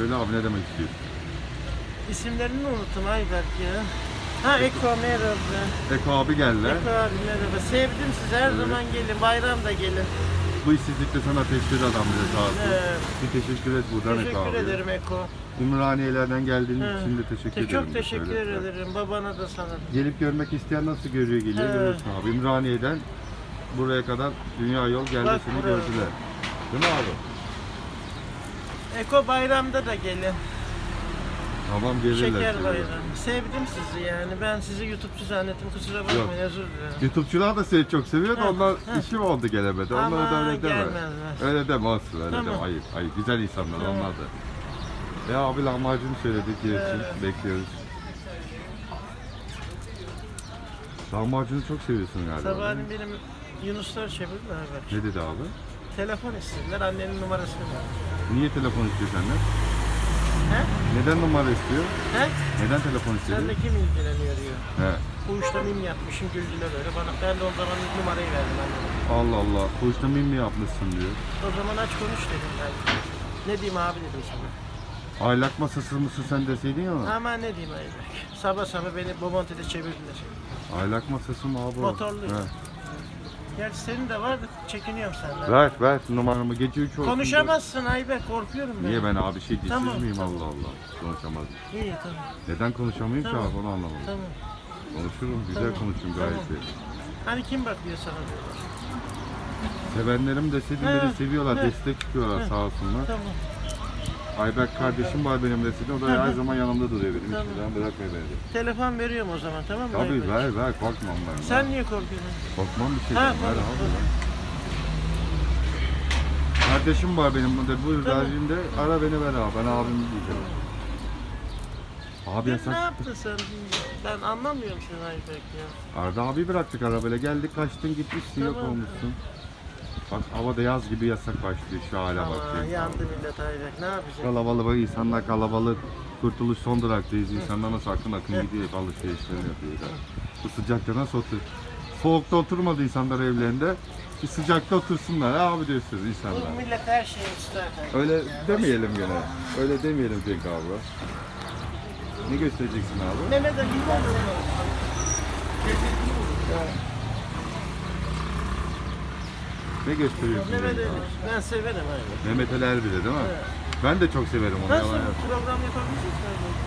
Söyle abi ne demek istiyorsun? İsimlerini unuttum Ayberk ya. Ha Eko merhaba. Eko abi geldiler. Eko abi merhaba. Sevdim sizi her Evet. zaman gelin. Bayramda gelin. Bu işsizlikte sana teşekkür adam bize sağ olsun. Evet. Bir teşekkür et buradan Eko Teşekkür abi. ederim Eko. Ümraniyelerden geldiğin Evet. için de teşekkür Te- ederim. Çok teşekkür söyle. ederim. Babana da sana. da. Gelip görmek isteyen nasıl görüyor geliyor Evet. görüyorsun abi. Ümraniye'den buraya kadar dünya yol geldi Bak buraya. gördüler. Değil mi abi? Eko bayramda da gelin. Tamam gelirler. Şeker seni. bayramı. Sevdim sizi yani. Ben sizi YouTube'cu zannettim. Kusura bakmayın. Özür dilerim. YouTube'çular da seni çok seviyor da Ha, onlar ha. işim oldu gelemedi. Ama Onlara da öyle deme. gelmezler. Öyle deme olsun öyle Tamam. deme. Ayıp ayıp. Güzel insanlar onlar da. Ya abi lahmacun söyledik. Evet. Bekliyoruz. Lahmacunu çok seviyorsun galiba. Sabahleyin benim Yunuslar çevirdiler bak. Ne dedi abi? Telefon istediler. Annenin numarasını verdim. Niye telefon istiyor senden? He? Neden numara istiyor? He? Neden telefon istedi? Senle kim ilgileniyor diyor. He. Bu işte mim yapmışım güldüler öyle bana. Ben de o zaman numarayı verdim anneme. Allah Allah. Kuşta mim mi yapmışsın diyor. O zaman aç konuş dedim ben. Ne diyeyim abi dedim sana. Aylak masası mısın sen deseydin ya. Ama ne diyeyim Ayberk. Sabah sabah beni Bomonti'de çevirdiler. Aylak masası mı abi? o? Motorlu. He. Gerçi senin de var da çekiniyorum senden. Ver ver numaramı gece 3 olsun. Konuşamazsın Ayberk korkuyorum ben. Niye ben abi şey dilsiz Tamam, miyim tamam. Allah Allah. Konuşamaz. İyi tamam. Neden konuşamıyorum Tamam. ki abi onu anlamadım. Tamam. Konuşurum güzel Tamam, konuşurum gayet tamam. iyi. Hani kim bakıyor sana diyorlar. Sevenlerim deseydin He, beni seviyorlar, he, destek çıkıyorlar sağ olsunlar. Tamam. Ayberk kardeşim var benim deseydin, o da her zaman yanımda duruyor benim. Tamam. Hiçbir zaman bırakmıyor beni. Telefon veriyorum o zaman tamam mı Tabii Ayberk? ver ver korkmam ben. Sen niye korkuyorsun? Korkmam bir şey Ha, ver abi. Kardeşim var benim burada. Buyur Tamam. verdiğimde ara beni ver abi. Ben abim diyeceğim. Abi yasak. ne yaptın sen? Ben anlamıyorum seni Ayberk ya. Arda abi bıraktık arabayla geldik kaçtın gitmişsin yok Tamam. olmuşsun. Bak havada yaz gibi yasak başlıyor şu hale bak. Ama ya. yandı millet Ayberk ne yapacak? Kalabalık insanlar kalabalık. Kurtuluş son duraktayız. İnsanlar nasıl akın akın gidiyor alışverişlerini yapıyor. ya. Bu sıcakta nasıl otur? Soğukta oturmadı insanlar evlerinde. Bir sıcakta otursunlar abi diyorsunuz insanlar. Bu millet her şeyi ister. Öyle demeyelim gene. Öyle demeyelim Cenk abi. Ne göstereceksin abi? Mehmet Ali Ne gösteriyorsun? Mehmet Ali. abi? Ben severim Ayberk. Mehmet Ali Erbil'e değil mi? Evet. Ben de çok severim onu. Nasıl yalan yok. program mi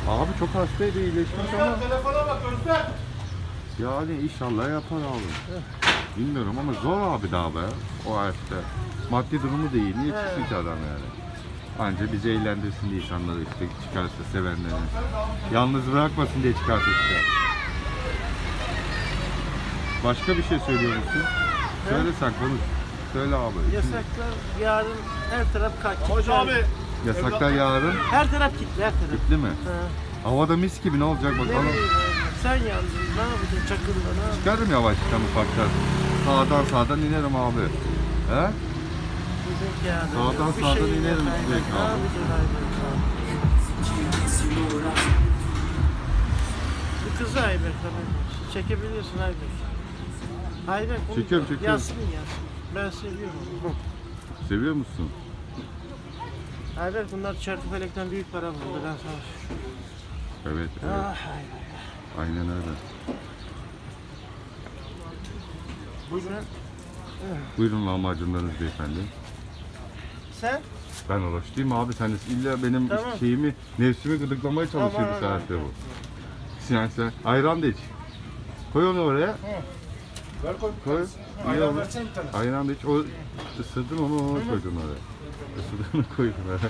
Ayberk? Abi çok hastaydı iyileşmiş ama telefona bak Özlem. yani inşallah yapar abi. Bilmiyorum ama zor abi daha be o hayatta. Maddi durumu da iyi. Niye çıksın ki adam yani? Anca bizi eğlendirsin diye insanları işte çıkarsa sevenlerini. Yalnız bırakmasın diye çıkarsa işte. Başka bir şey söylüyor musun? Söyle sen konuş. Söyle abi. Yasaklar yarın her taraf kalk. Hoca abi. Yasaklar yarın Her taraf kilitli her taraf. gitti mi? Ha. Havada mis gibi ne olacak Ne bakalım. bileyim Ayberk. Sen yandın. Ne yapacaksın çakırla ne yapacaksın? Çıkarım yavaştan ufaktan. Sağdan sağdan inerim abi. He? Bizim kağıdı. Sağdan Bir sağdan şey yok inerim Ayberk. direkt Ne abi. yapacaksın Ayberk? Bu kızı Ayberk tabii. Çekebiliyorsun Ayberk. Ayberk bunu Çekiyorum, çekiyorum. Yasmin Yasmin. Ben seviyorum. Seviyor musun? Ayberk bunlar çarkıfelekten büyük para buldu ben sana. Evet, evet. Ah Ayberk. Aynen öyle. Buyurun. Buyurun lahmacunlarınız beyefendi. Sen? Ben oruçluyum abi sen de illa benim Tamam. şeyimi, nefsimi gıdıklamaya çalışıyor Aman bir saatte bu. Yani sen ayran da iç. Koy onu oraya. Ver koy. Koy. Ayran versene bir tane. Ayran da iç. O ısırdın onu onu koydun oraya. Isırdığını koydun oraya.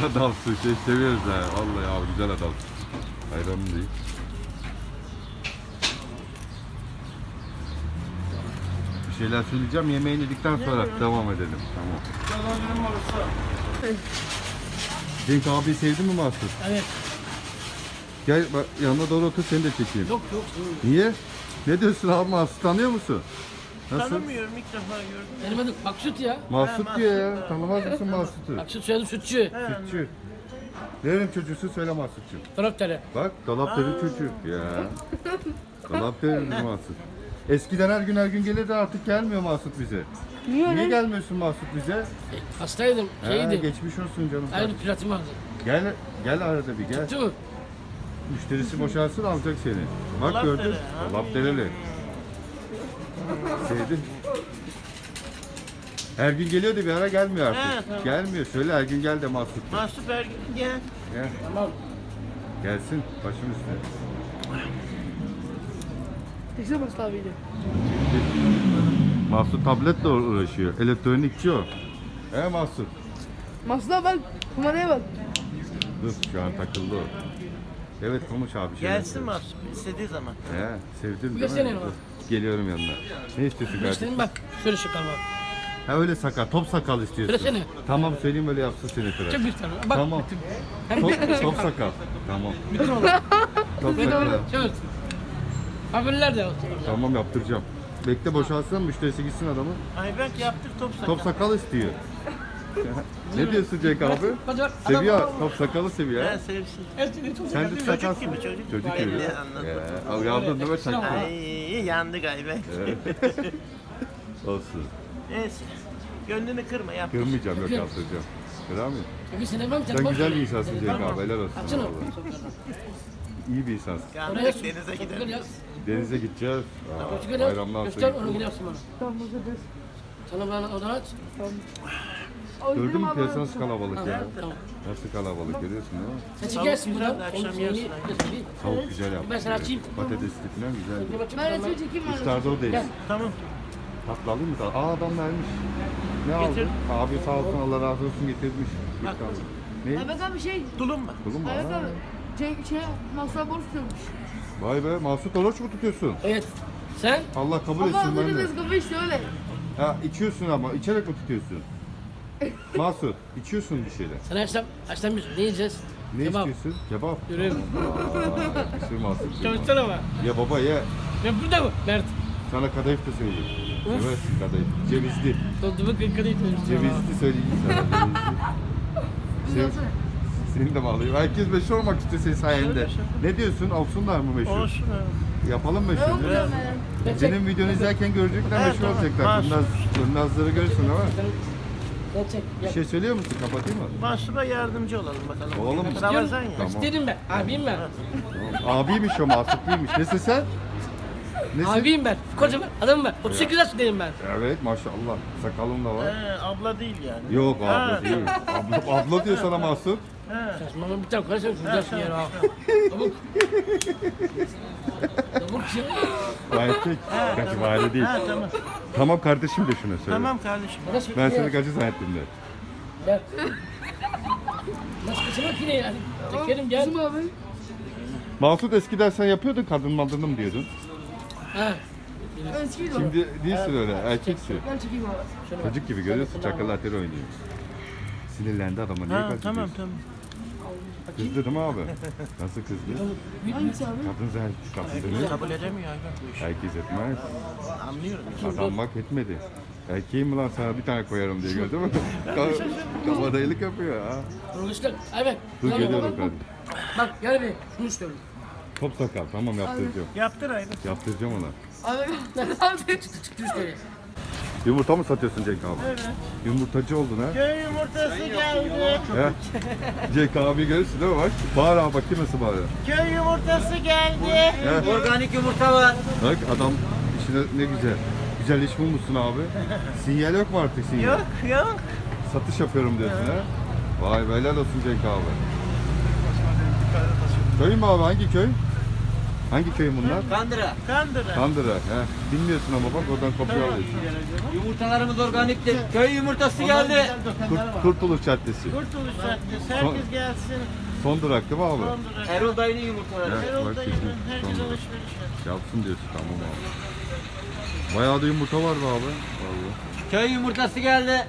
ne adamsın şey seviyoruz ha. Vallahi abi güzel adamsın. Ayranını da iç. Bir şeyler söyleyeceğim. Yemeğini yedikten sonra devam edelim. Tamam. Yalan. Cenk abi sevdin mi Mahsur? Evet. Gel bak yanına doğru otur seni de çekeyim. Yok yok. Niye? Ne diyorsun abi Mahsur tanıyor musun? Nasıl? Tanımıyorum ilk defa gördüm. Benim adım Maksut ya. Mahsut Ha, diyor ya. Mahsut. Tanımaz mısın Mahsut'u? Maksut soyadım Sütçü. He, Sütçü. Nerenin çocuğusun söyle Mahsut'cum. Taraftarı. Bak Dolapdere çocuğu. Ya. Dolapdere bizim Mahsut. Eskiden her gün her gün gelirdi artık gelmiyor Mahsut bize. Niye Niye öyle? gelmiyorsun Mahsut bize? E, hastaydım. He, Şeydi. geçmiş olsun canım. Aynı platin vardı. Gel gel arada bir gel. Mi? Müşterisi boşalsın alacak seni. Bak gördün. Laf dereli. Sevdim. Her gün geliyordu bir ara gelmiyor artık. He, tamam. Gelmiyor. Söyle her gün gel de Mahsut. Mahsup her gün gel. Gel. Tamam. Gelsin başım üstüne. Tekstil bastı abiydi. Mahsut tabletle uğraşıyor. Elektronikçi o. He Mahsut. Masla bak. Kumaraya bak. Dur şu an takıldı o. Evet konuş abi. şey Gelsin yapıyor. Mahsup istediği zaman. He sevdim değil Gösterin mi? Geliyorum yanına. Ne istiyorsun kardeşim? Bak. Şöyle şıkkar bak. Ha öyle sakal, top sakal istiyorsun. Söylesene. Tamam söyleyeyim öyle yapsın seni tıraş. Çok güzel. Bak. Tamam. Hem Top, bir top sakal. Tamam. bütün olur. Top Bir de sakal. olur. Şöyle. Haberler de olsun. Tamam yaptıracağım. Bekle boşalsın müşterisi gitsin adamı. Ayberk yaptır top sakal. Top sakal istiyor. Ne diyorsun Cenk abi? Seviyor. Top sakalı seviyor. Ha. sevsin. Sen de Çocuk sakalsın. gibi, çocuk. Çocuk gibi. anladım. Ee, al yavrum değil mi sakal? Ay yandık Ayberk. Olsun. Neyse. Gönlünü kırma yap. Kırmayacağım yok yaptıracağım. Kırar mıyım? Sen güzel bir insansın Cenk abi. Helal olsun. Açın. İyi bir insansın. Yandık denize gidelim. Denize gideceğiz. Aa, bayramdan Göster sonra. onu gidersin bana. Sana bana odan aç. Gördün mü abi. piyasa nasıl kalabalık ya? Nasıl kalabalık görüyorsun değil mi? Güzel de buradan. akşam yersin. Tavuk güzel yapmış. Ben sana açayım. Patatesli falan güzel. Ben resmi çekeyim mi? İftarda oradayız. Tamam. Tatlı alayım mı? tatlı? Aa adam vermiş. Ne aldın? Abi sağ olsun Allah razı olsun getirmiş. Bak. İftarda. Ne? Ayberk abi şey. Tulum mu? Bulun mu? Aa. abi. Şey, şey masla borç tutuyormuş. Vay be Mahsut oruç mu tutuyorsun? Evet. Sen? Allah kabul Ama etsin ben de. Nescafe işte öyle. Ha içiyorsun ama içerek mi tutuyorsun? Mahsut içiyorsun bir şeyler. Sen açtan, açtan bir ne yiyeceğiz? Ne Kebap. istiyorsun? Kebap. Yürüyelim. Aa, Sır Mahsut. Çalışsana bak. Ya baba ye. Ya burada mı? Mert. Sana kadayıf da söyleyeyim. Uf. Seversin kadayıf. Cevizli. Dolduğumu kırkını yitmemiştim. Cevizli söyleyeyim sana. Cevizli. Nasıl? Seni de bağlayayım. Herkes meşhur olmak istiyor senin sayende. Ne diyorsun? Olsunlar mı meşhur? Olsun abi. Yapalım meşhur. ya. Senin videonu izlerken görecekler Evet, meşhur olacaklar. Mahsus. Kurnaz, kurnazları görürsün ama. Çek. Bir şey söylüyor musun? Kapatayım mı? Mahsuba yardımcı olalım bakalım. Olalım mı? Ramazan ya. Tamam. İstedim ben. Abiyim ben. Abiymiş o Mahsutluymuş. Nesin sen? Nesin? Abiyim ben. Kocaman adamım ben. 38 yaşındayım ben. Evet maşallah. Sakalın da var. He, abla değil yani. Yok abla Ha, değil. Abla, abla diyor sana Mahsut. He. Saçmalama bir tane konuşalım. Şuradan yer ha. Tavuk. Tavuk ya. Erkek. Aile değil. Ha tamam. Tamam kardeşim de şunu söyle. Tamam kardeşim. Nasıl Ben seni kaçı zannettim de. Gel. Nasıl kaçırmak yine yani. Çekerim gel. Mahsut eskiden sen yapıyordun kadın madınım diyordun. Şimdi değilsin öyle erkeksin. Çekeyim abi. Çocuk gibi görüyorsun çakal ateri oynuyor. Sinirlendi adama niye Ha, kaçırıyorsun? tamam tamam. Kızdı değil mi abi? Nasıl kızdı? Hangisi abi? Kadın zel kadın değil mi? Kabul edemiyor Ayberk bu işi. Herkes etmez. Anlıyorum. Adam bak etmedi. Erkeğim mi lan sana bir tane koyarım diye gördün mü? Kabadayılık yapıyor ha. Konuştuk. Evet. Dur Gel geliyorum bak. kardeşim. Bak gel bir. Şunu istiyorum. Top sakal tamam yaptıracağım. Yaptır Ayberk. Yaptıracağım ona. Abi. Abi. Çıktı üstüne. Yumurta mı satıyorsun Cenk abi? Evet. Yumurtacı oldun ha. Köy yumurtası geldi. He? Cenk abi görürsün değil mi bak? Bağır abi bakayım nasıl bağırıyor. Köy yumurtası geldi. He? Organik yumurta var. Bak adam işine ne güzel. Güzel iş bulmuşsun abi. Sinyal yok mu artık sinyal? Yok yok. Satış yapıyorum diyorsun ha. Vay be helal olsun Cenk abi. Köy mü abi hangi köy? Hangi köy bunlar? Kandıra. Kandıra. Kandıra. He. Bilmiyorsun ama bak oradan kopya alıyorsun. Yumurtalarımız organiktir. Köy yumurtası geldi. Kurt, Kurtuluş Caddesi. Kurtuluş Caddesi. Herkes gelsin. Son durak değil mi abi? Kandıra. Erol dayının yumurtaları. Evet, Erol dayının herkes Son durak. alışveriş yapsın. Yapsın diyorsun tamam abi. Bayağı da yumurta var be abi. Vallahi. Köy yumurtası geldi.